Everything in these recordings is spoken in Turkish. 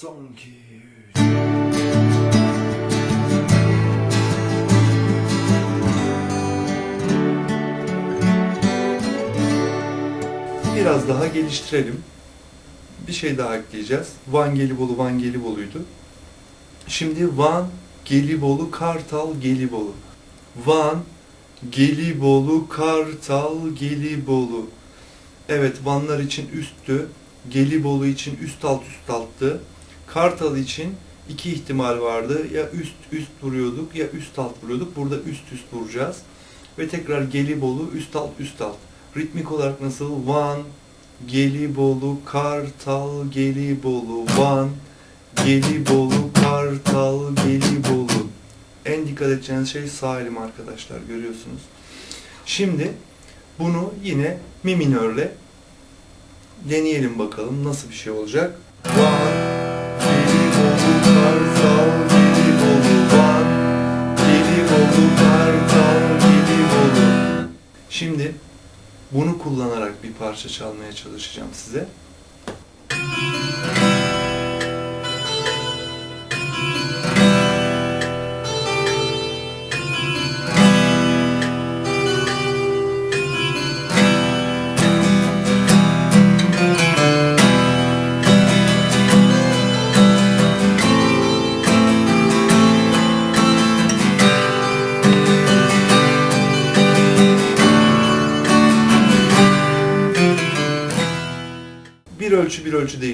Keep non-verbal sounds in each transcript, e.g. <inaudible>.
Son üç. Biraz daha geliştirelim. Bir şey daha ekleyeceğiz. Van Gelibolu, Van Gelibolu'ydu. Şimdi Van, Gelibolu, Kartal, Gelibolu. Van, Gelibolu, Kartal, Gelibolu. Evet, Vanlar için üsttü. Gelibolu için üst alt üst alttı. Kartal için iki ihtimal vardı. Ya üst üst vuruyorduk ya üst alt vuruyorduk. Burada üst üst vuracağız. Ve tekrar Gelibolu üst alt üst alt. Ritmik olarak nasıl? Van, Gelibolu, Kartal, Gelibolu, Van, Gelibolu, Kartal, Gelibolu. En dikkat edeceğiniz şey sağ elim arkadaşlar görüyorsunuz. Şimdi bunu yine mi minörle deneyelim bakalım nasıl bir şey olacak. Van, Şimdi bunu kullanarak bir parça çalmaya çalışacağım size.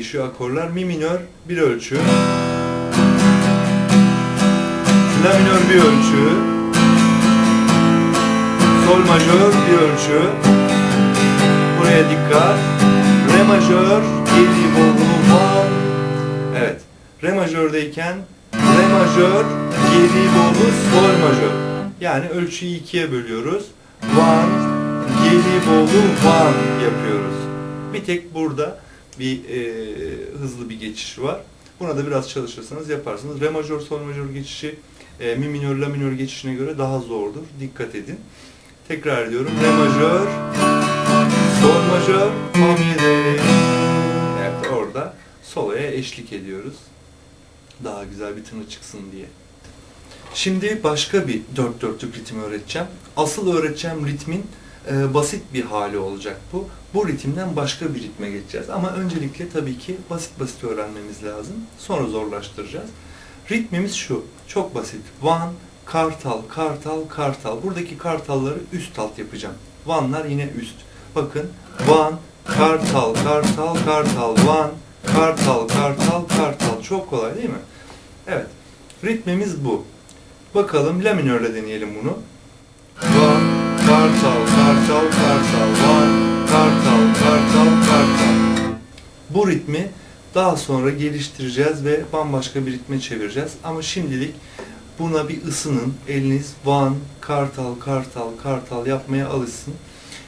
Değişiyor akorlar. Mi minör bir ölçü. La minör bir ölçü. Sol majör bir ölçü. Buraya dikkat. Re majör, geri bolu, fa. Evet. Re majördeyken re majör, geri bolu, sol majör. Yani ölçüyü ikiye bölüyoruz. Van, geri bolu, van yapıyoruz. Bir tek burada bir e, hızlı bir geçiş var. Buna da biraz çalışırsanız yaparsınız. Re majör, sol majör geçişi e, mi minör, la minör geçişine göre daha zordur. Dikkat edin. Tekrar ediyorum. Re majör, sol majör, fa mi re. Evet orada soloya eşlik ediyoruz. Daha güzel bir tını çıksın diye. Şimdi başka bir dört dörtlük ritim öğreteceğim. Asıl öğreteceğim ritmin e, basit bir hali olacak bu. Bu ritimden başka bir ritme geçeceğiz. Ama öncelikle tabii ki basit basit öğrenmemiz lazım. Sonra zorlaştıracağız. Ritmimiz şu. Çok basit. Van, kartal, kartal, kartal. Buradaki kartalları üst alt yapacağım. Vanlar yine üst. Bakın. Van, kartal, kartal, kartal, van, kartal, kartal, kartal. Çok kolay değil mi? Evet. Ritmimiz bu. Bakalım la minörle deneyelim bunu. Kartal, kartal, kartal, van, kartal, kartal, kartal. Bu ritmi daha sonra geliştireceğiz ve bambaşka bir ritme çevireceğiz. Ama şimdilik buna bir ısının. Eliniz van, kartal, kartal, kartal yapmaya alışsın.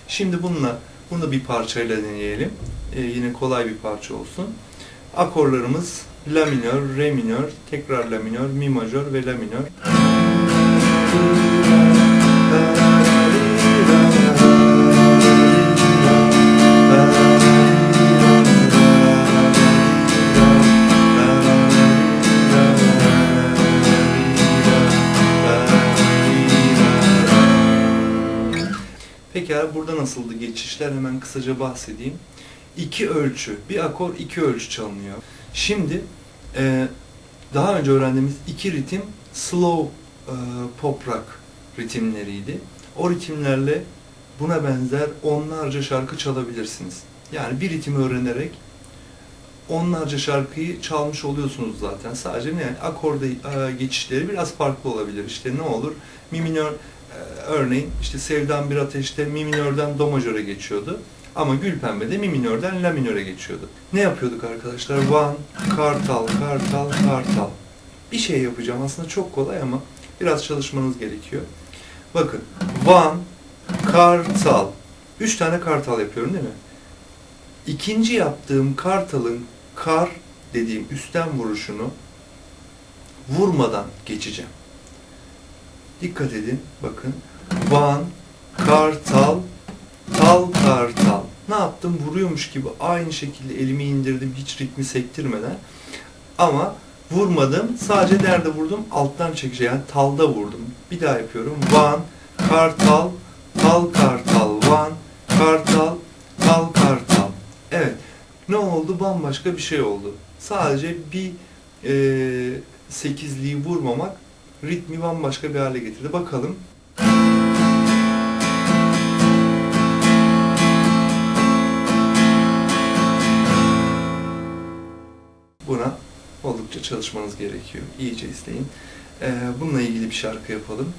Şimdi bununla bunu bir parçayla deneyelim. Ee, yine kolay bir parça olsun. Akorlarımız la minör, re minör, tekrar la minör, mi majör ve la minör. Pekala burada nasıldı geçişler hemen kısaca bahsedeyim. İki ölçü, bir akor iki ölçü çalınıyor. Şimdi e, daha önce öğrendiğimiz iki ritim slow e, pop rock ritimleriydi. O ritimlerle buna benzer onlarca şarkı çalabilirsiniz. Yani bir ritmi öğrenerek onlarca şarkıyı çalmış oluyorsunuz zaten. Sadece ne yani akorda e, geçişleri biraz farklı olabilir. İşte ne olur? Mi minör örneğin işte Sevdan bir ateşte mi minörden do majöre geçiyordu. Ama Gülpembe'de mi minörden la minöre geçiyordu. Ne yapıyorduk arkadaşlar? Van, kartal, kartal, kartal. Bir şey yapacağım aslında çok kolay ama biraz çalışmanız gerekiyor. Bakın Van, kartal. Üç tane kartal yapıyorum değil mi? İkinci yaptığım kartalın kar dediğim üstten vuruşunu vurmadan geçeceğim. Dikkat edin. Bakın. Van, kartal, tal, kartal. Ne yaptım? Vuruyormuş gibi aynı şekilde elimi indirdim hiç ritmi sektirmeden. Ama vurmadım. Sadece nerede vurdum? Alttan çekeceğim. Yani talda vurdum. Bir daha yapıyorum. Van, kartal, tal kartal, van, kartal, tal kartal. Evet. Ne oldu? Bambaşka bir şey oldu. Sadece bir e, sekizliği vurmamak ritmi bambaşka bir hale getirdi. Bakalım. Buna oldukça çalışmanız gerekiyor. İyice izleyin. Ee, bununla ilgili bir şarkı yapalım.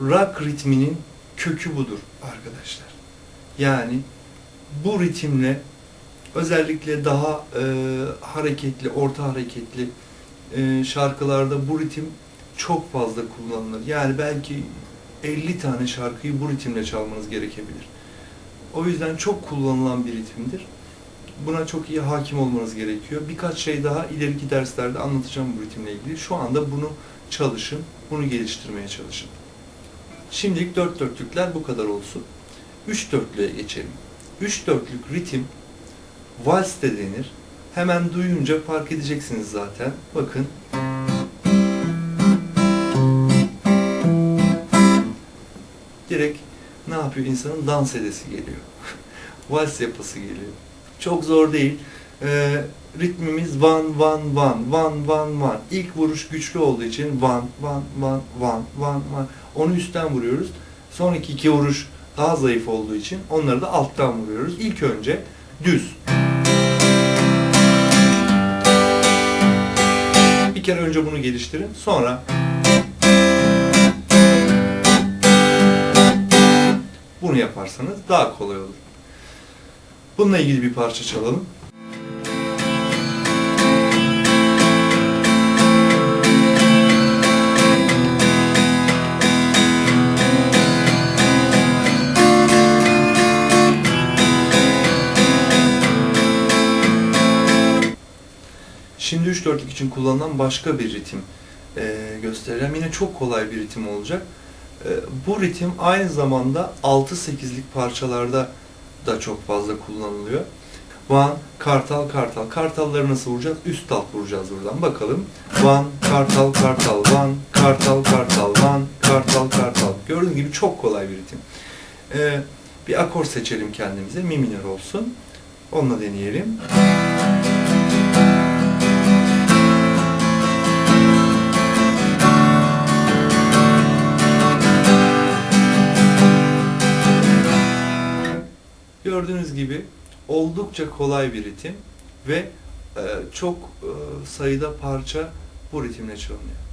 Rock ritminin kökü budur arkadaşlar. Yani bu ritimle özellikle daha e, hareketli, orta hareketli e, şarkılarda bu ritim çok fazla kullanılır. Yani belki 50 tane şarkıyı bu ritimle çalmanız gerekebilir. O yüzden çok kullanılan bir ritimdir. Buna çok iyi hakim olmanız gerekiyor. Birkaç şey daha ileriki derslerde anlatacağım bu ritimle ilgili. Şu anda bunu çalışın, bunu geliştirmeye çalışın. Şimdilik dört dörtlükler bu kadar olsun. Üç dörtlüğe geçelim. Üç dörtlük ritim vals de denir. Hemen duyunca fark edeceksiniz zaten. Bakın. Direkt ne yapıyor insanın dans edesi geliyor. <laughs> vals yapası geliyor. Çok zor değil. Ee, ritmimiz van van van van van van. İlk vuruş güçlü olduğu için van van van van van van. Onu üstten vuruyoruz. Sonraki iki vuruş daha zayıf olduğu için onları da alttan vuruyoruz. İlk önce düz. Bir kere önce bunu geliştirin. Sonra bunu yaparsanız daha kolay olur. Bununla ilgili bir parça çalalım. Şimdi 3 dörtlük için kullanılan başka bir ritim e, göstereceğim. Yine çok kolay bir ritim olacak. E, bu ritim aynı zamanda 6-8'lik parçalarda da çok fazla kullanılıyor. Van, kartal, kartal. Kartalları nasıl vuracağız? Üst alt vuracağız buradan. Bakalım. Van, kartal, kartal, van, kartal, kartal, van, kartal, kartal. Gördüğünüz gibi çok kolay bir ritim. E, bir akor seçelim kendimize. Mi minör olsun. Onunla deneyelim. Gördüğünüz gibi oldukça kolay bir ritim ve e, çok e, sayıda parça bu ritimle çalınıyor.